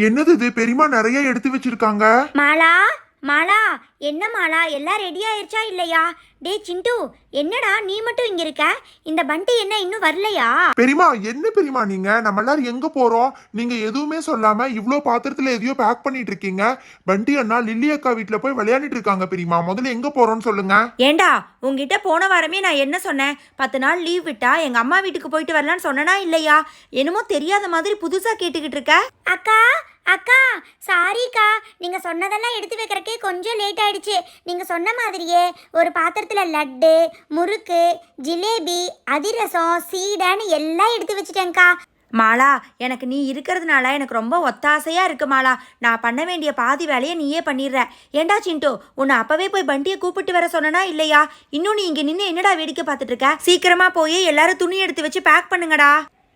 என்னது இது? பெரியமா நிறைய எடுத்து வச்சிருக்காங்க. மாலா மாலா என்ன மாலா எல்லாம் ரெடி ஆயிருச்சா இல்லையா? டேய் சிண்டு என்னடா நீ மட்டும் இங்க இருக்க? இந்த பண்டி என்ன இன்னும் வரலையா? பெரியமா என்ன பெரியமா நீங்க? நம்ம எல்லாரும் எங்க போறோம்? நீங்க எதுவுமே சொல்லாம இவ்ளோ பாத்திரத்துல எதையோ பேக் பண்ணிட்டு இருக்கீங்க. பண்டி அண்ணா லில்லி அக்கா வீட்ல போய் விளையாடிட்டு இருக்காங்க பெரியமா முதல்ல எங்க போறோம்னு சொல்லுங்க. ஏண்டா உங்ககிட்ட போன வாரமே நான் என்ன சொன்னேன்? பத்து நாள் லீவ் விட்டா எங்க அம்மா வீட்டுக்கு போயிட்டு வரலான்னு சொன்னனா இல்லையா? என்னமோ தெரியாத மாதிரி புதுசா கேட்டுக்கிட்டு இருக்க. அக்கா அக்கா சாரிக்கா நீங்கள் சொன்னதெல்லாம் எடுத்து வைக்கிறக்கே கொஞ்சம் லேட் ஆயிடுச்சு. நீங்கள் சொன்ன மாதிரியே ஒரு பாத்திரத்தில் லட்டு முறுக்கு ஜிலேபி அதிரசம் சீடைன்னு எல்லாம் எடுத்து வச்சிட்டேன்க்கா. மாலா எனக்கு நீ இருக்கிறதுனால எனக்கு ரொம்ப ஒத்தாசையாக இருக்கு மாலா. நான் பண்ண வேண்டிய பாதி வேலையை நீயே பண்ணிடுற. ஏண்டா சின்டோ உன்னை அப்போவே போய் பண்டியை கூப்பிட்டு வர சொன்னனா இல்லையா? இன்னும் நீ இங்கே நின்று என்னடா வேடிக்கை பார்த்துட்டு இருக்க? சீக்கிரமாக போய் எல்லாரும் துணி எடுத்து வச்சு பேக் பண்ணுங்கடா.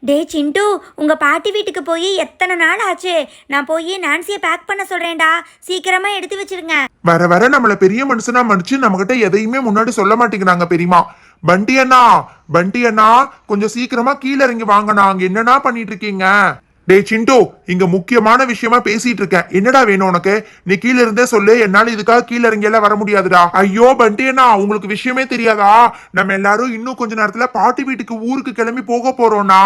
டே சிண்டு உங்கள் பாட்டி வீட்டுக்கு போய் எத்தனை நாள் ஆச்சு? நான் போய் நான்சியை பேக் பண்ண சொல்கிறேன்டா சீக்கிரமா எடுத்து வச்சிருங்க. வர வர நம்மளை பெரிய மனுஷனா மனுச்சு நம்மகிட்ட எதையுமே முன்னாடி சொல்ல மாட்டேங்கிறாங்க பெரியமா பண்டி அண்ணா பண்டி அண்ணா கொஞ்சம் சீக்கிரமா கீழே இறங்கி வாங்கண்ணா. அங்க என்னண்ணா பண்ணிட்டு இருக்கீங்க? டேய் சிண்டோ இங்க முக்கியமான விஷயமா பேசிட்டு இருக்கேன். என்னடா வேணும் உனக்கு? நீ கீழ இருந்தே சொல்லு என்னால இதுக்காக கீழ இறங்கி எல்லாம் வர முடியாதுடா. ஐயோ பண்டி அண்ணா உங்களுக்கு விஷயமே தெரியாதா? நம்ம எல்லாரும் இன்னும் கொஞ்ச நேரத்துல பாட்டி வீட்டுக்கு ஊருக்கு கிளம்பி போக போறோம்னா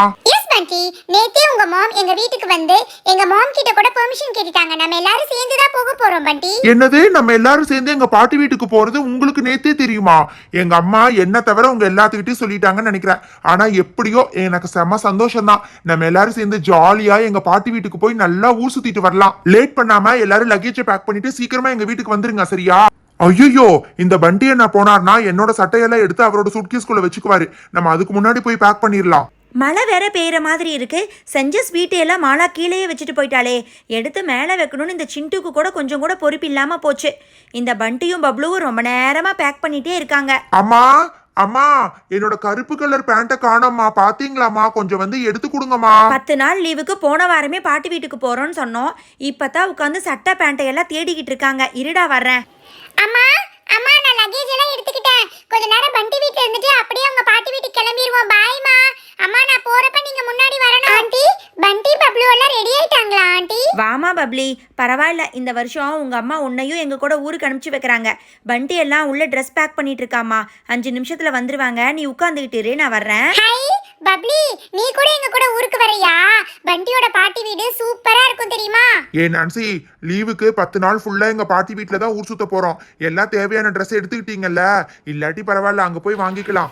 ஆண்டி நேத்தே உங்க மாம் எங்க வீட்டுக்கு வந்து எங்க மாம் கிட்ட கூட பெர்மிஷன் கேட்டுட்டாங்க. நம்ம எல்லாரும் சேர்ந்து தான் போக போறோம் பண்டி என்னது? நம்ம எல்லாரும் சேர்ந்து எங்க பாட்டி வீட்டுக்கு போறது உங்களுக்கு நேத்தே தெரியுமா? எங்க அம்மா என்ன தவிர உங்க எல்லாத்துக்கிட்டையும் சொல்லிட்டாங்கன்னு நினைக்கிறேன். ஆனா எப்படியோ எனக்கு செம சந்தோஷம் தான் நம்ம எல்லாரும் சேர்ந்து ஜாலியா எங்க பாட்டி வீட்டுக்கு போய் நல்லா ஊர் சுத்திட்டு வரலாம். லேட் பண்ணாம எல்லாரும் லக்கேஜை பேக் பண்ணிட்டு சீக்கிரமா எங்க வீட்டுக்கு வந்துருங்க சரியா? ஐயோ இந்த பண்டி என்ன போனார்னா என்னோட சட்டையெல்லாம் எடுத்து அவரோட சுட்கேஸ்குள்ள வச்சுக்குவாரு. நம்ம அதுக்கு முன்னாடி போய் பேக் பண்ணிடலாம் மழை வேற பெய்யுற மாதிரி இருக்கு. செஞ்ச ஸ்வீட்டையெல்லாம் மாலா கீழேயே வச்சுட்டு போயிட்டாளே. எடுத்து மேலே வைக்கணும்னு இந்த சிண்டுக்கு கூட கொஞ்சம் கூட பொறுப்பு இல்லாமல் போச்சு. இந்த பண்டியும் பப்ளுவும் ரொம்ப நேரமாக பேக் பண்ணிட்டே இருக்காங்க. அம்மா அம்மா என்னோட கருப்பு கலர் பேண்ட்டை காணோம்மா. பாத்தீங்களாம்மா? கொஞ்சம் வந்து எடுத்து கொடுங்கம்மா. பத்து நாள் லீவுக்கு போன வாரமே பாட்டி வீட்டுக்கு போகிறோன்னு சொன்னோம். இப்போ தான் உட்காந்து சட்டை பேண்ட்டை எல்லாம் தேடிக்கிட்டு இருக்காங்க. இருடா வர்றேன். அம்மா அம்மா நான் லக்கேஜ் எல்லாம் எடுத்துக்கிட்டேன். கொஞ்ச நேரம் பண்டி வீட்ல இருந்துட்டு அப்படியே உங்க பாட்டி வீட்டுக்கு கிளம்பிடுவோம் பாய்மா அம்மா நான் போறப்ப நீங்க முன்னாடி வரணும் ஆண்டி. பண்டி பப்ளு எல்லாம் ரெடி ஆயிட்டாங்களா ஆண்டி? வாமா பப்ளி. பரவாயில்ல இந்த வருஷம் உங்கள் அம்மா உன்னையும் எங்கள் கூட ஊருக்கு அனுப்பிச்சு வைக்கிறாங்க. பண்டி எல்லாம் உள்ள ட்ரெஸ் பேக் பண்ணிட்டு இருக்காம்மா. அஞ்சு நிமிஷத்தில் வந்துருவாங்க. நீ உட்காந்துக்கிட்டு இரு, நான் வர்றேன். ஹை பப்ளி நீ கூட எங்க கூட ஊருக்கு வரையா? பண்டியோட பாட்டி வீடு சூப்பரா இருக்கும் தெரியுமா? ஏ நான்சி லீவுக்கு பத்து நாள் ஃபுல்லா எங்க பாட்டி வீட்ல தான் ஊர் சுத்த போறோம். எல்லாம் தேவையான ட்ரெஸ் எடுத்துக்கிட்டீங்கல்ல. இல்லாட்டி பரவாயில்ல அங்க போய் வாங்கிக்கலாம்.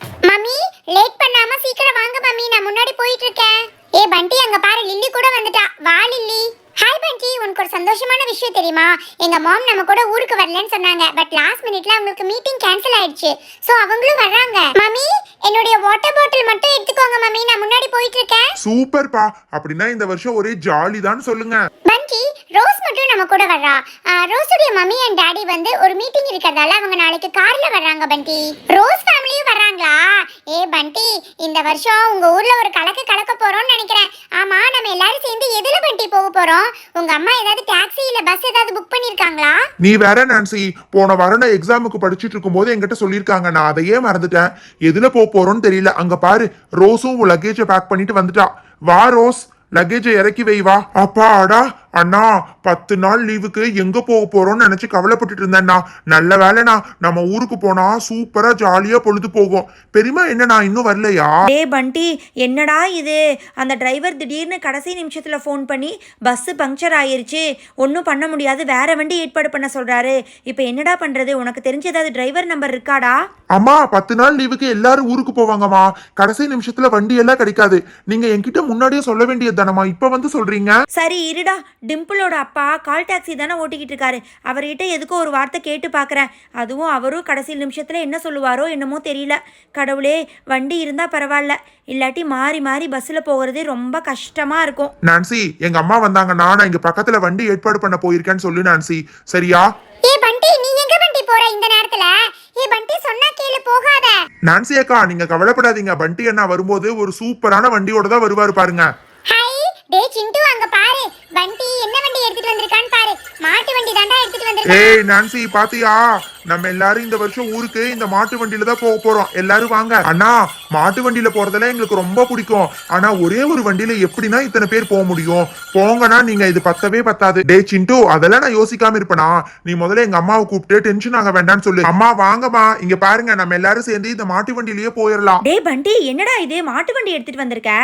லேட் பண்ணாம சீக்கிரம் வாங்க மம்மி. நான் முன்னாடி போயிட்டு இருக்கேன் ஏ பண்டி அங்க பாரு லில்லி கூட வந்துட்டா. வா லில்லி. ஹாய் பண்டி. உனக்கு ஒரு சந்தோஷமான விஷயம் தெரியுமா? எங்க மாம் நம்ம கூட ஊருக்கு வரலன்னு சொன்னாங்க. பட் லாஸ்ட் மினிட்ல அவங்களுக்கு மீட்டிங் கேன்சல் ஆயிடுச்சு. சோ அவங்களும் வர்றாங்க. மம்மி என்னுடைய வாட்டர் பாட்டில் மட்டும் எடுத்துக்கோங்க மம்மி. நான் முன்னாடி போயிட்டு இருக்கேன் சூப்பர்ப்பா. அப்படின்னா இந்த வருஷம் ஒரே ஜாலி தான் சொல்லுங்க. பண்டி ரோஸ் மட்டும் நம்ம கூட வர்றா. ரோஸுடைய மம்மி அண்ட் டாடி வந்து ஒரு மீட்டிங் இருக்கிறதால அவங்க நாளைக்கு கார்ல வர்றாங்க பண்டி. ரோஸ் பண்டி இந்த வருஷம் உங்க ஊர்ல ஒரு கலக்கு கலக்க போறோம்னு நினைக்கிறேன். ஆமா நம்ம எல்லாரும் சேர்ந்து எதுல பண்டி போக போறோம்? உங்க அம்மா ஏதாவது டாக்ஸி இல்ல பஸ் ஏதாவது புக் பண்ணிருக்காங்களா? நீ வேற நான்சி போன வாரம் நான் எக்ஸாமுக்கு படிச்சுட்டு இருக்கும்போது என்கிட்ட சொல்லியிருக்காங்க. நான் அதையே மறந்துட்டேன். எதுல போக போறோம்னு தெரியல. அங்க பாரு ரோஸும் லக்கேஜை பேக் பண்ணிட்டு வந்துட்டா. வா ரோஸ். லக்கேஜை இறக்கி வை வா. அப்பாடா. அண்ணா பத்து நாள் லீவுக்கு எங்க போக போறோம்னு நினைச்சு கவலைப்பட்டுட்டு இருந்தேன்னா நல்ல வேலைண்ணா. நம்ம ஊருக்கு போனா சூப்பரா ஜாலியா பொழுது போகும். பெரியமா என்னண்ணா இன்னும் வரலையா? டே பண்டி என்னடா இது? அந்த டிரைவர் திடீர்னு கடைசி நிமிஷத்தில் ஃபோன் பண்ணி பஸ்ஸு பங்க்சர் ஆயிருச்சு. ஒன்றும் பண்ண முடியாது. வேற வண்டி ஏற்பாடு பண்ண சொல்கிறாரு இப்போ என்னடா பண்ணுறது உனக்கு தெரிஞ்ச ஏதாவது டிரைவர் நம்பர் இருக்காடா? அம்மா பத்து நாள் லீவுக்கு எல்லாரும் ஊருக்கு போவாங்கம்மா. கடைசி நிமிஷத்துல வண்டி எல்லாம் கிடைக்காது. நீங்க என்கிட்ட முன்னாடியே சொல்ல வேண்டியது தானம்மா. இப்ப வந்து சொல்றீங்க? சரி இருடா. டிம்பிளோட அப்பா கால் டாக்ஸி தானே ஓட்டிக்கிட்டு இருக்காரு. அவர்கிட்ட எதுக்கோ ஒரு வார்த்தை கேட்டு பார்க்குறேன் அதுவும் அவரும் கடைசி நிமிஷத்தில் என்ன சொல்லுவாரோ என்னமோ தெரியல. கடவுளே வண்டி இருந்தால் பரவாயில்ல. இல்லாட்டி மாறி மாறி பஸ்ஸில் போகிறதே ரொம்ப கஷ்டமாக இருக்கும். நான்சி எங்க அம்மா வந்தாங்கன்னா நான் இங்க பக்கத்துல வண்டி ஏற்பாடு பண்ண போயிருக்கேன்னு சொல்லு நான்சி. சரியா? ஏ பண்டி நீ எங்க பண்டி போற இந்த நேரத்துல? ஏ பண்டி சொன்னா கேளு போகாத. நான்சி அக்கா நீங்க கவலைப்படாதீங்க. பண்டி அண்ணா வரும்போது ஒரு சூப்பரான வண்டியோட தான் வருவாரு பாருங்க. ஹாய் டே சிண்டு வண்டி மாட்டு வண்டி தாண்டா எடுத்துட்டு வந்திருக்கான் ஏய் நான்சி பாத்தியா? நம்ம எல்லாரும் இந்த வருஷம் ஊருக்கு இந்த மாட்டு வண்டியில தான் போக போறோம். எல்லாரும் வாங்க. அண்ணா மாட்டு வண்டியில போறதெல்லாம் எங்களுக்கு ரொம்ப பிடிக்கும். ஆனா ஒரே ஒரு வண்டியில எப்படின்னா இத்தனை பேர் போக முடியும்? போங்கன்னா நீங்க இது பத்தவே பத்தாது. டே சிண்டு அதெல்லாம் நான் யோசிக்காம இருப்பேனா? நீ முதல்ல எங்க அம்மாவை கூப்பிட்டு டென்ஷன் ஆக வேண்டாம்னு சொல்லு. அம்மா வாங்கம்மா. இங்க பாருங்க நம்ம எல்லாரும் சேர்ந்து இந்த மாட்டு வண்டியிலேயே போயிடலாம் டேய் பண்டி என்னடா இது? மாட்டு வண்டி எடுத்துட்டு வந்திருக்க?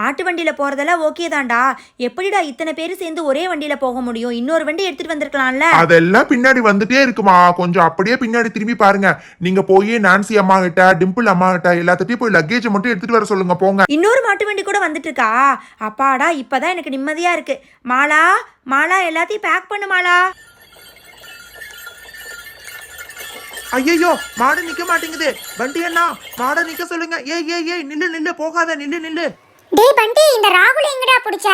மாட்டு வண்டியில போறதெல்லாம் ஓகே தான்டா. எப்படிடா இத்தனை பேர் சேர்ந்து ஒரே வண்டியில போக முடியும்? இன்னொரு வண்டி எடுத்துட்டு வந்திருக்கலாம்ல? அதெல்லாம் பின்னாடி வந்துட்டே இருக்குமா? கொஞ்சம் அப்படியே பின்னாடி திரும்பி பாருங்க. நீங்க போய் நான்சி அம்மா கிட்ட டிம்பிள் அம்மா கிட்ட எல்லாத்திட்டையும் போய் லக்கேஜ் மட்டும் எடுத்துட்டு வர சொல்லுங்க போங்க. இன்னொரு மாட்டு வண்டி கூட வந்துட்டு இருக்கா அப்பாடா இப்பதான் எனக்கு நிம்மதியா இருக்கு. மாலா மாலா எல்லாத்தையும் பேக் பண்ணு மாலா. ஐயோ மாடு நிக்க மாட்டேங்குது. வண்டி அண்ணா மாடை நிக்க சொல்லுங்க. ஏய் ஏய் ஏய் நில்லு நில்லு போகாத நில்லு நில்லு. டேய் பண்டி இந்த ராகுல் எங்கடா புடிச்ச?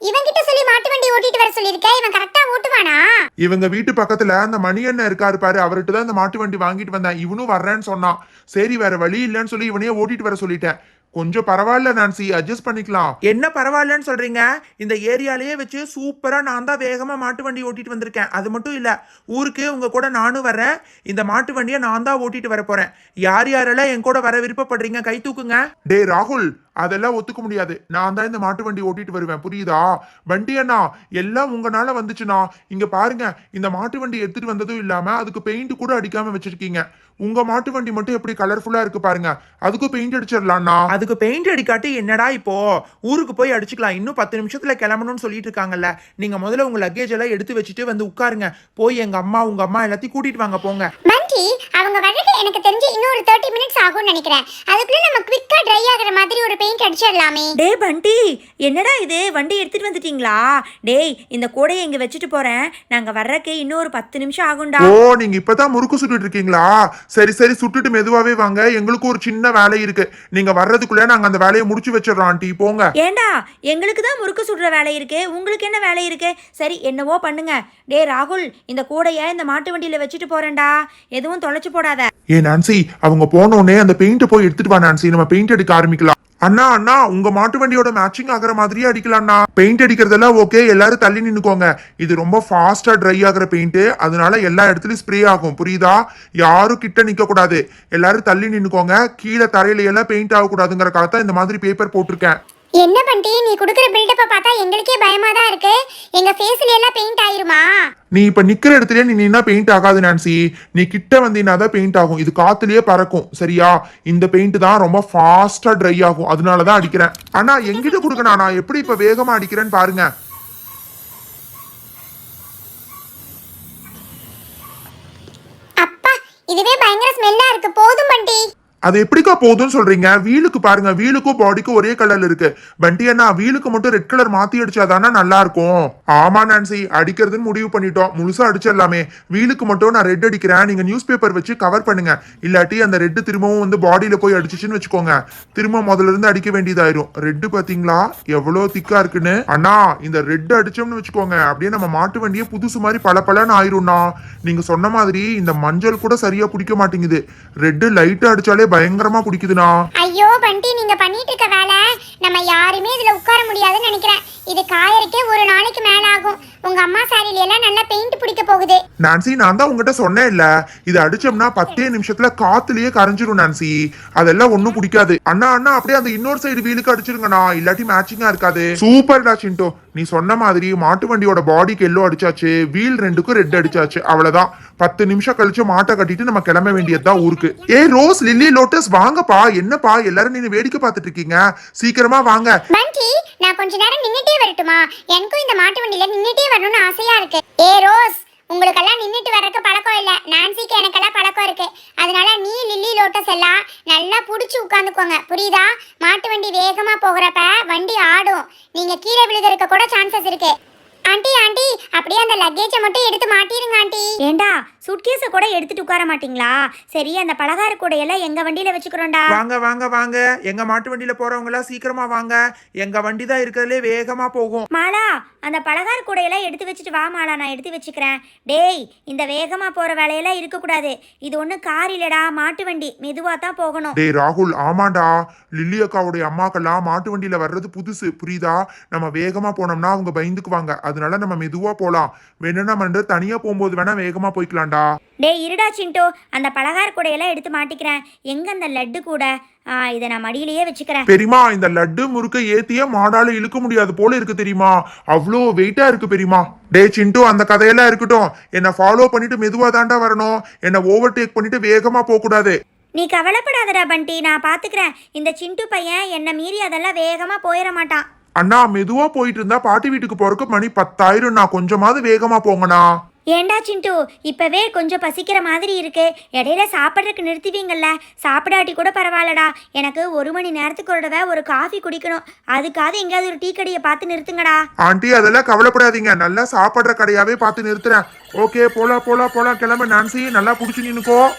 இவன் கிட்ட சொல்லி மாட்டு வண்டி ஓட்டிட்டு வர சொல்லிருக்க இவன் கரெக்டா ஓட்டுவானா? இவங்க வீட்டு பக்கத்துல அந்த மணி அண்ணன் இருக்காரு பாரு அவர்கிட்ட தான் இந்த மாட்டு வண்டி வாங்கிட்டு வந்தேன். இவனும் வர்றேன்னு சொன்னான். சரி வேற வழி இல்லைன்னு சொல்லி இவனையே ஓட்டிட்டு வர சொல்லிட்டேன். கொஞ்சம் பரவாயில்ல நான்சி அட்ஜஸ்ட் பண்ணிக்கலாம். என்ன பரவாயில்லன்னு சொல்றீங்க? இந்த ஏரியாலயே வச்சு சூப்பரா நான் தான் வேகமா மாட்டு வண்டி ஓட்டிட்டு வந்திருக்கேன். அது மட்டும் இல்ல ஊருக்கு உங்க கூட நானும் வரேன் இந்த மாட்டு வண்டியை நான் தான் ஓட்டிட்டு வர போறேன். யார் யாரெல்லாம் என் கூட வர விருப்பப்படுறீங்க? கை தூக்குங்க. டே ராகுல் அதெல்லாம் ஒத்துக்க முடியாது. நான் தான் இந்த மாட்டு வண்டி ஓட்டிட்டு வருவேன். புரியுதா? வண்டி அண்ணா எல்லாம் உங்கனால வந்துச்சுண்ணா. இங்க பாருங்க இந்த மாட்டு வண்டி எடுத்துட்டு வந்ததும் இல்லாம அதுக்கு பெயிண்ட் கூட அடிக்காம வச்சிருக்கீங்க. உங்க மாட்டு வண்டி மட்டும் எப்படி கலர்ஃபுல்லா இருக்கு பாருங்க. அதுக்கும் பெயிண்ட் அடிச்சிடலாம்ண்ணா அதுக்கு பெயிண்ட் அடிக்காட்டி என்னடா இப்போ? ஊருக்கு போய் அடிச்சுக்கலாம். இன்னும் பத்து நிமிஷத்துல கிளம்பணும்னு சொல்லிட்டு இருக்காங்கல்ல. நீங்க முதல்ல உங்க லக்கேஜ் எல்லாம் எடுத்து வச்சுட்டு வந்து உட்காருங்க. போய் எங்க அம்மா உங்க அம்மா எல்லாத்தையும் கூட்டிட்டு வாங்க போங்க. பண்டி அவங்க வர்றதுக்கு எனக்கு தெரிஞ்சு இன்னொரு தேர்ட்டி மினிட்ஸ் ஆகும்னு நினைக்கிறேன். அதுக்குள்ள நம்ம குவிக்கா ட்ரை ஆகுற மாதிரி ஒரு பெயிண்ட் அடிச்சிடலாமே டேய் பண்டி என்னடா இது? வண்டி எடுத்துட்டு வந்துட்டீங்களா? டேய் இந்த கூடையை இங்க வச்சுட்டு போறேன். நாங்க வர்றக்கே இன்னும் ஒரு பத்து நிமிஷம் ஆகும்டா. ஓ நீங்க இப்பதான் முறுக்கு சுட்டுட்டு இருக்கீங்களா? சரி சரி சுட்டுட்டு மெதுவாவே வாங்க. எங்களுக்கும் ஒரு சின்ன வேலை இருக்கு. நீங்க வர்றதுக்குள்ள நாங்க அந்த வேலையை முடிச்சு வச்சிடறோம் ஆண்டி. போங்க. ஏண்டா எங்களுக்கு தான் முறுக்கு சுடுற வேலை இருக்கு. உங்களுக்கு என்ன வேலை இருக்கு? சரி என்னவோ பண்ணுங்க. டேய் ராகுல் இந்த கூடைய இந்த மாட்டு வண்டியில வச்சுட்டு போறேன்டா. எதுவும் தொலைச்சு போடாத. ஏ நான்சி அவங்க போனோடனே அந்த பெயிண்ட் போய் எடுத்துட்டு வா நான்சி. நம்ம பெயிண்ட் அடிக்க ஆரம்பிக்கலாம். அண்ணா அண்ணா உங்க மாட்டு வண்டியோட மேட்சிங் ஆகிற மாதிரியே அடிக்கலாம்ண்ணா பெயிண்ட் அடிக்கிறதெல்லாம் ஓகே எல்லாரும் தள்ளி நின்னுக்கோங்க. இது ரொம்ப ஃபாஸ்டா ட்ரை ஆகுற பெயிண்ட் அதனால எல்லா இடத்துலயும் ஸ்ப்ரே ஆகும். புரியுதா? யாரும் கிட்ட நிக்க கூடாது எல்லாரும் தள்ளி நின்னுக்கோங்க. கீழே தரையில எல்லாம் பெயிண்ட் ஆகக்கூடாதுங்கிற காலத்தான் இந்த மாதிரி பேப்பர் போட்டிருக்கேன். என்ன பண்டி? நீ கொடுக்குற பில்டப்ப பார்த்தா எங்களுக்கே பயமா தான் இருக்கு. எங்க ஃபேஸ்ல எல்லாம் பெயிண்ட் ஆயிருமா? நீ இப்ப நிக்கிற இடத்துல நீ நின்னா பெயிண்ட் ஆகாது நான்சி நீ கிட்ட வந்தீங்கன்னா தான் பெயிண்ட் ஆகும். இது காத்துலயே பறக்கும். சரியா? இந்த பெயிண்ட் தான் ரொம்ப ஃபாஸ்டா ட்ரை ஆகும். அதனால தான் அடிக்கிறேன். ஆனா எங்கிட்ட கொடுக்கணும் நான் எப்படி இப்ப வேகமா அடிக்கிறேன்னு பாருங்க அப்பா இதுவே பயங்கர ஸ்மெல்லா இருக்கு போதும் பண்டி அது எப்படிக்கா போதும்னு சொல்றீங்க? வீலுக்கு பாருங்க வீலுக்கும் பாடிக்கும் ஒரே கலர்ல இருக்கு. பண்டி அண்ணா வீலுக்கு மட்டும் ரெட் கலர் மாத்தி அடிச்சாதானே நல்லா இருக்கும் ஆமா நான்சி அடிக்கிறதுன்னு முடிவு பண்ணிட்டோம். முழுசா அடிச்சிடலாமே. வீலுக்கு மட்டும் நான் ரெட் அடிக்கிறேன். நீங்க நியூஸ் பேப்பர் வச்சு கவர் பண்ணுங்க. இல்லாட்டி அந்த ரெட் திரும்பவும் வந்து பாடியில போய் அடிச்சிச்சுன்னு வச்சுக்கோங்க. திரும்ப முதல்ல இருந்து அடிக்க வேண்டியதாயிரும். ரெட் பாத்தீங்களா? எவ்வளவு திக்கா இருக்குன்னு. அண்ணா இந்த ரெட் அடிச்சோம்னு வச்சுக்கோங்க. அப்படியே நம்ம மாட்டு வண்டியே புதுசு மாதிரி பல ஆயிரும்ண்ணா. நீங்க சொன்ன மாதிரி இந்த மஞ்சள் கூட சரியா பிடிக்க மாட்டேங்குது. ரெட்டு லைட்டா அடிச்சாலே பயங்கரமா பிடிக்குதுண்ணா. ஐயோ பண்டி நீங்க பண்ணிட்டு இருக்க வேலை. நம்ம யாருமே இதுல உட்கார முடியாதுன்னு நினைக்கிறேன். இது காயறக்கே ஒரு நாளைக்கு மேல ஆகும் உங்க அம்மா சாரில எல்லாம் நல்லா பெயிண்ட் பிடிக்க போகுது. நான்சி நான் தான் உங்ககிட்ட சொன்னேன் இல்ல இது அடிச்சோம்னா பத்தே நிமிஷத்துல காத்துலயே கரைஞ்சிரும் நான்சி அதெல்லாம் ஒண்ணும் பிடிக்காது. அண்ணா அண்ணா அப்படியே அந்த இன்னொரு சைடு வீலுக்கு அடிச்சிருங்கண்ணா. இல்லாட்டி மேட்சிங்கா இருக்காது. சூப்பர்டா சிண்டோ. நீ சொன்ன மாதிரி மாட்டு வண்டியோட பாடிக்கு எல்லோ அடிச்சாச்சு. வீல் ரெண்டுக்கும் ரெட் அடிச்சாச்சு. அவ்வளவுதான். பத்து நிமிஷம் கழிச்சு மாட்டை கட்டிட்டு நம்ம கிளம்ப வேண்டியதுதான் ஊருக்கு. ஏ ரோஸ் லில்லி லோட்டஸ் வாங்கப்பா. என்னப்பா? எல்லாரும் நீங்க வேடிக்கை பார்த்துட்டு இருக்கீங்க. சீக்கிரமா வாங்க. நான் கொஞ்ச நேரம் நின்னுட்டே வரட்டுமா? எனக்கும் இந்த மாட்டு வண்டியில நின்னுட்டே வரணும்னு ஆசையா இருக்கு. ஏ ரோஸ் உங்களுக்கெல்லாம் நின்னுட்டு வர்றதுக்கு பழக்கம் இல்ல. நான்சிக்கு எனக்கெல்லாம் பழக்கம் இருக்கு. அதனால நீ லில்லி லோட்டஸ் எல்லாம் நல்லா பிடிச்சி உட்காந்துக்கோங்க. புரியுதா? மாட்டு வண்டி வேகமா போகிறப்ப வண்டி ஆடும். நீங்க கீழே விழுகிறதுக்கு கூட சான்சஸ் இருக்கு. ஆண்டி ஆண்டி அப்படியே அந்த லக்கேஜை மட்டும் எடுத்து மாட்டிருங்க ஆண்டி. ஏண்டா சுட்கேஸை கூட எடுத்துட்டு உட்கார மாட்டீங்களா? சரி அந்த பலகார கூடையெல்லாம் எங்க வண்டியில வச்சுக்கிறோம்டா. வாங்க வாங்க வாங்க. எங்க மாட்டு வண்டியில போறவங்க எல்லாம் சீக்கிரமா வாங்க. எங்க வண்டி தான் இருக்கிறதுலே வேகமா போகும். மாலா அந்த பலகார கூடையெல்லாம் எடுத்து வச்சுட்டு வா மாலா. நான் எடுத்து வச்சுக்கிறேன். டேய் இந்த வேகமா போற வேலையெல்லாம் இருக்கக்கூடாது. இது ஒன்றும் கார் இல்லடா மாட்டு வண்டி. மெதுவா தான் போகணும். டேய் ராகுல் ஆமாண்டா. லில்லி அக்காவுடைய அம்மாக்கெல்லாம் மாட்டு வண்டியில வர்றது புதுசு. புரியுதா? நம்ம வேகமா போனோம்னா அவங்க பயந்துக்குவாங்க. அதனால நம்ம மெதுவா போலாம். வேணும்னா பேரும் தனியா போகும்போது வேணா வேகமா போய்க்கலாம்டா. டேய் இருடா சிண்டோ. அந்த பலகார கூடையெல்லாம் எடுத்து மாட்டிக்கிறேன். எங்க அந்த லட்டு கூட? இதை நான் மடியிலேயே வச்சுக்கிறேன். பெரியமா இந்த லட்டு முறுக்க ஏத்தியே மாடால இழுக்க முடியாது போல இருக்கு தெரியுமா? அவ்வளோ வெயிட்டா இருக்கு பெரியமா டே சிண்டு அந்த கதையெல்லாம் இருக்கட்டும். என்ன ஃபாலோ பண்ணிட்டு மெதுவா தாண்டா வரணும். என்ன ஓவர்டேக் பண்ணிட்டு வேகமா போக கூடாது நீ கவலைப்படாதடா பண்டி. நான் பாத்துக்கிறேன். இந்த சிண்டு பையன் என்னை மீறி அதெல்லாம் வேகமா போயிட மாட்டான். அண்ணா மெதுவா போயிட்டு இருந்தா பாட்டி வீட்டுக்கு போறதுக்கு மணி பத்தாயிரம் நான் கொஞ்சமாவது வேகமா போங்கண்ணா. ஏண்டா சிண்டு? இப்பவே கொஞ்சம் பசிக்கிற மாதிரி இருக்கு. இடையில சாப்பிட்றதுக்கு நிறுத்துவீங்கல்ல. சாப்பிடாட்டி கூட பரவாயில்லடா. எனக்கு ஒரு மணி நேரத்துக்கு ஒரு தடவை ஒரு காஃபி குடிக்கணும். அதுக்காவது எங்கேயாவது ஒரு டீ கடையை பார்த்து நிறுத்துங்கடா. ஆண்டி அதெல்லாம் கவலைப்படாதீங்க. நல்லா சாப்பிடுற கடையாவே பார்த்து நிறுத்துறேன். ஓகே போலாம் போலாம் போலாம். கிளம்ப நான்சி. நல்லா புடிச்சு நின்னுக்கோ.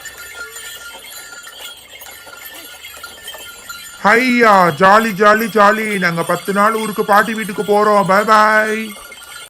ஹையா ஜாலி ஜாலி ஜாலி. நாங்க பத்து நாள் ஊருக்கு பாட்டி வீட்டுக்கு போறோம். பாய் பாய்